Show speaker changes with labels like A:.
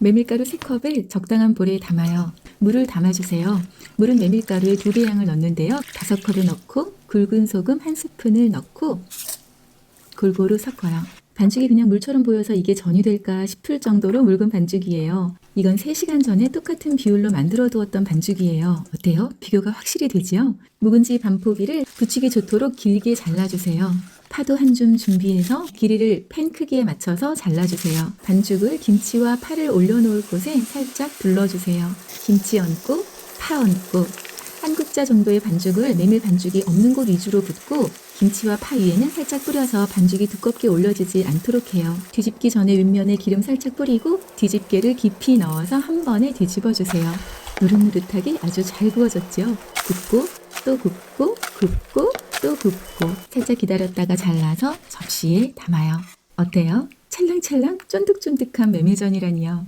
A: 메밀가루 3컵을 적당한 볼에 담아요. 물을 담아주세요. 물은 메밀가루에 2배 양을 넣는데요. 5컵을 넣고 굵은 소금 1스푼을 넣고 골고루 섞어요. 반죽이 그냥 물처럼 보여서 이게 전이 될까 싶을 정도로 묽은 반죽이에요. 이건 3시간 전에 똑같은 비율로 만들어 두었던 반죽이에요. 어때요? 비교가 확실히 되지요? 묵은지 반포기를 붙이기 좋도록 길게 잘라주세요. 파도 한 줌 준비해서 길이를 팬 크기에 맞춰서 잘라주세요. 반죽을 김치와 파를 올려놓을 곳에 살짝 둘러주세요. 김치 얹고 파 얹고 한 국자 정도의 반죽을 메밀 반죽이 없는 곳 위주로 붓고 김치와 파 위에는 살짝 뿌려서 반죽이 두껍게 올려지지 않도록 해요. 뒤집기 전에 윗면에 기름 살짝 뿌리고 뒤집개를 깊이 넣어서 한 번에 뒤집어 주세요. 노릇노릇하게 아주 잘 구워졌죠. 굽고 또 굽고 굽고 또 굽고 살짝 기다렸다가 잘라서 접시에 담아요. 어때요? 찰랑찰랑 쫀득쫀득한 메밀전이라니요.